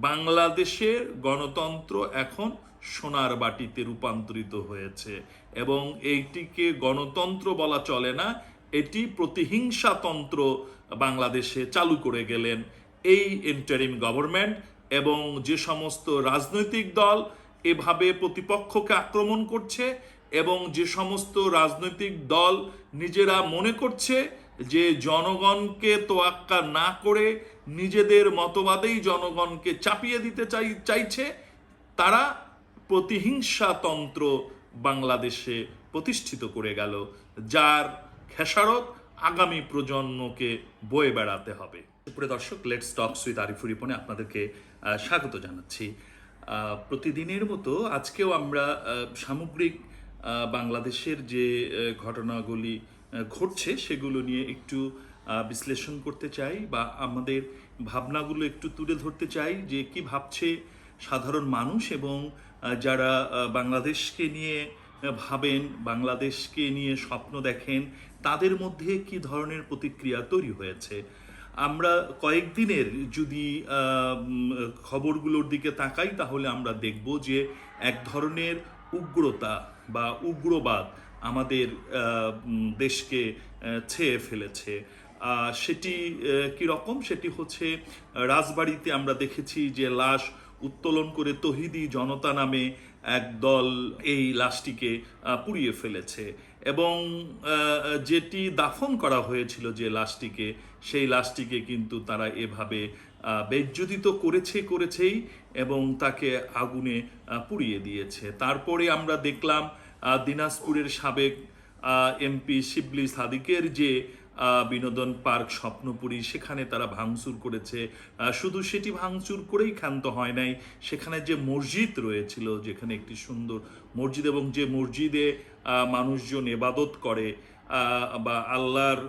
বাংলাদেশের গণতন্ত্র এখন সোনার বাটিতে রূপান্তরিত হয়েছে এবং এইটিকে গণতন্ত্র বলা চলে না, এটি প্রতিহিংসাতন্ত্র বাংলাদেশে চালু করে গেলেন এই ইন্টারিম গভর্নমেন্ট এবং যে সমস্ত রাজনৈতিক দল এভাবে প্রতিপক্ষকে আক্রমণ করছে এবং যে সমস্ত রাজনৈতিক দল নিজেরা মনে করছে যে জনগণকে তোয়াক্কা না করে নিজেদের মতবাদেই জনগণকে চাপিয়ে দিতে চাই, চাইছে, তারা প্রতিহিংসাতন্ত্র বাংলাদেশে প্রতিষ্ঠিত করে গেল, যার খেসারত আগামী প্রজন্মকে বয়ে বেড়াতে হবে। প্রিয় দর্শক লেটস টকস উইথ আরিফুর রিপনে আপনাদেরকে স্বাগত জানাচ্ছি। প্রতিদিনের মতো আজকেও আমরা সামগ্রিক বাংলাদেশের যে ঘটনাগুলি ঘটছে, সেগুলো নিয়ে একটু বিশ্লেষণ করতে চাই বা আমাদের ভাবনাগুলো একটু তুলে ধরতে চাই যে কি ভাবছে সাধারণ মানুষ এবং যারা বাংলাদেশকে নিয়ে ভাবেন, বাংলাদেশকে নিয়ে স্বপ্ন দেখেন, তাদের মধ্যে কি ধরনের প্রতিক্রিয়া তৈরি হয়েছে? আমরা কয়েকদিনের যদি খবরগুলোর দিকে তাকাই, তাহলে আমরা দেখব যে এক ধরনের উগ্রতা বা উগ্রবাদ আমাদের দেশকে ছেয়ে ফেলেছে। সেটি কি রকম? সেটি হচ্ছে রাজবাড়িতে আমরা দেখেছি যে লাশ উত্তোলন করে তহিদি জনতা নামে এক দল এই লাশটিকে পুড়িয়ে ফেলেছে। এবং যেটি দাফন করা হয়েছিল যে লাশটিকে সেই লাশটিকে কিন্তু তারা এভাবে আহ, বেজ্জুদিত করেছে করেছেই এবং তাকে আগুনে পুড়িয়ে দিয়েছে। তারপরে আমরা দেখলাম দিনাজপুরের সাবেক এমপি শিবলি সাদিকের যে বিনোদন পার্ক স্বপ্নপুরী, সেখানে তারা ভাঙচুর করেছে। শুধু সেটি ভাঙচুর করেই ক্ষান্ত হয় নাই, সেখানে যে মসজিদ রয়েছিল, যেখানে একটি সুন্দর মসজিদ এবং যে মসজিদে মানুষজন এবাদত করে বা আল্লাহর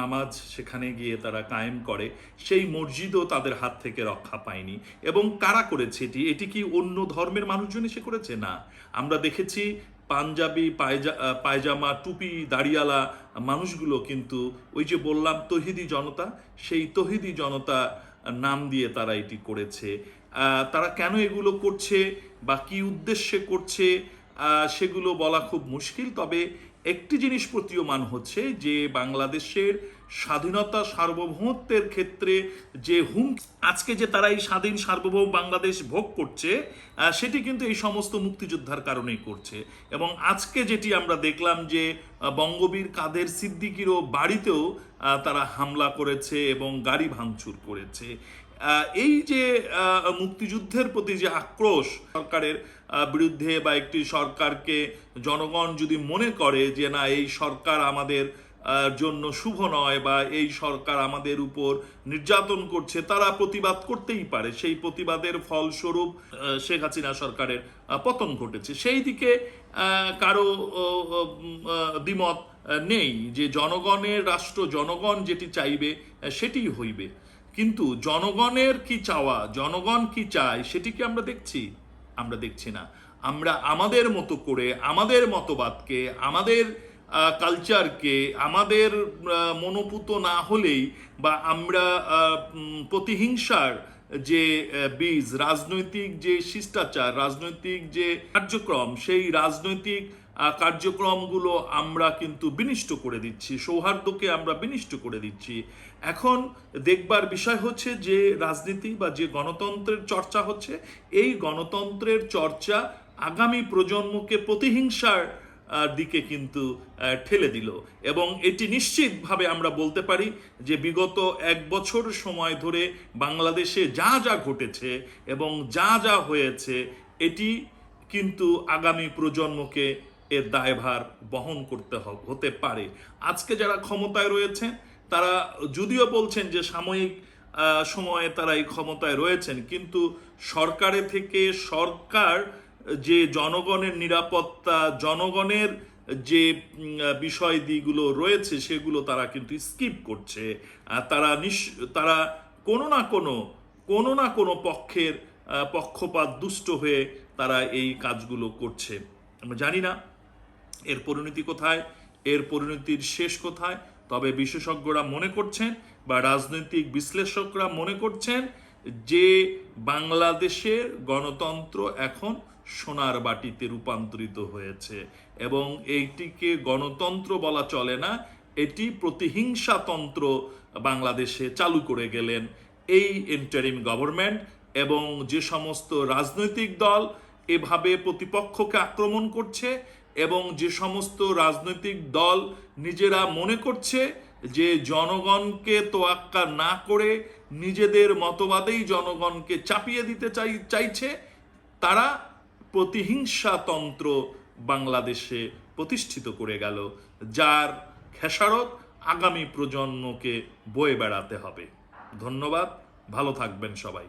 নামাজ সেখানে গিয়ে তারা কায়েম করে, সেই মসজিদও তাদের হাত থেকে রক্ষা পায়নি। এবং কারা করেছে এটি? এটি কি অন্য ধর্মের মানুষজন এসে করেছে? না। আমরা দেখেছি পাঞ্জাবি, পায়জা পায়জামা, টুপি, দাড়িয়ালা মানুষগুলো কিন্তু ওই যে বললাম তহিদি জনতা, সেই তহিদি জনতা নাম দিয়ে তারা এটি করেছে। তারা কেন এগুলো করছে বা কি উদ্দেশ্যে করছে সেগুলো বলা খুব মুশকিল। তবে একটি জিনিস প্রতীয়মান হচ্ছে যে বাংলাদেশের স্বাধীনতা সার্বভৌমত্বের ক্ষেত্রে যে হুম আজকে যে তারা এই স্বাধীন সার্বভৌম বাংলাদেশ ভোগ করছে সেটি কিন্তু এই সমস্ত মুক্তিযোদ্ধার কারণেই করছে। এবং আজকে যেটি আমরা দেখলাম যে বঙ্গবীর কাদের সিদ্দিকিরও বাড়িতেও তারা হামলা করেছে এবং গাড়ি ভাঙচুর করেছে। এই যে মুক্তিযুদ্ধের প্রতি যে আক্রোশ সরকারের বিরুদ্ধে বা একটি সরকারকে জনগণ যদি মনে করে যে, না, এই সরকার আমাদের জন্য শুভ নয় বা এই সরকার আমাদের উপর নির্যাতন করছে, তারা প্রতিবাদ করতেই পারে। সেই প্রতিবাদের ফলস্বরূপ শেখ হাসিনা সরকারের পতন ঘটেছে। সেই দিকে কারও দ্বিমত নেই যে, জনগণের, রাষ্ট্র জনগণ যেটি চাইবে সেটিই হইবে। কিন্তু জনগণের কি চাওয়া, জনগণ কি চায়, সেটি কি আমরা দেখছি? আমরা দেখছি না। আমরা আমাদের মতো করে, আমাদের মতবাদকে, আমাদের কালচারকে আমাদের মনোপুত না হলেই বা আমরা প্রতিহিংসার যে বীজ, রাজনৈতিক যে শিষ্টাচার, রাজনৈতিক যে কার্যক্রম, সেই রাজনৈতিক কার্যক্রমগুলো আমরা কিন্তু বিনিষ্ট করে দিচ্ছি, সৌহার্দ্যকে আমরা বিনিষ্ট করে দিচ্ছি। এখন দেখবার বিষয় হচ্ছে যে রাজনীতি বা যে গণতন্ত্রের চর্চা হচ্ছে, এই গণতন্ত্রের চর্চা আগামী প্রজন্মকে প্রতিহিংসার দিকে কিন্তু ঠেলে দিল। এবং এটি নিশ্চিতভাবে আমরা বলতে পারি যে বিগত এক বছর সময় ধরে বাংলাদেশে যা যা ঘটেছে এবং যা যা হয়েছে, এটি কিন্তু আগামী প্রজন্মকে এর দায়ভার বহন করতে হতে পারে। আজকে যারা ক্ষমতায় রয়েছেন তারা যদিও বলছেন যে সাময়িক সময়ে তারা এই ক্ষমতায় রয়েছেন, কিন্তু সরকারে থেকে সরকার যে জনগণের নিরাপত্তা, জনগণের যে বিষয় দিগুলো রয়েছে, সেগুলো তারা কিন্তু স্কিপ করছে। তারা নিঃ তারা কোনো না কোনো কোনো না কোনো পক্ষের পক্ষপাত দুষ্ট হয়ে তারা এই কাজগুলো করছে। আমরা জানি না এর পরিণতি কোথায়? এর পরিণতির শেষ কোথায়? তবে বিশেষজ্ঞরা মনে করছেন বা রাজনৈতিক বিশ্লেষকরা মনে করছেন যে বাংলাদেশের গণতন্ত্র এখন সোনার বাটিতে রূপান্তরিত হয়েছে এবং এইটিকে গণতন্ত্র বলা চলে না, এটি প্রতিহিংসাতন্ত্র বাংলাদেশে চালু করে গেলেন এই ইন্টারিম গভর্নমেন্ট এবং যে সমস্ত রাজনৈতিক দল এভাবে প্রতিপক্ষকে আক্রমণ করছে এবং যে সমস্ত রাজনৈতিক দল নিজেরা মনে করছে যে জনগণকে তোয়াক্কা না করে নিজেদের মতবাদেই জনগণকে চাপিয়ে দিতে চাই, চাইছে, তারা প্রতিহিংসাতন্ত্র বাংলাদেশে প্রতিষ্ঠিত করে গেল, যার খেসারত আগামী প্রজন্মকে বয়ে বেড়াতে হবে। ধন্যবাদ, ভালো থাকবেন সবাই।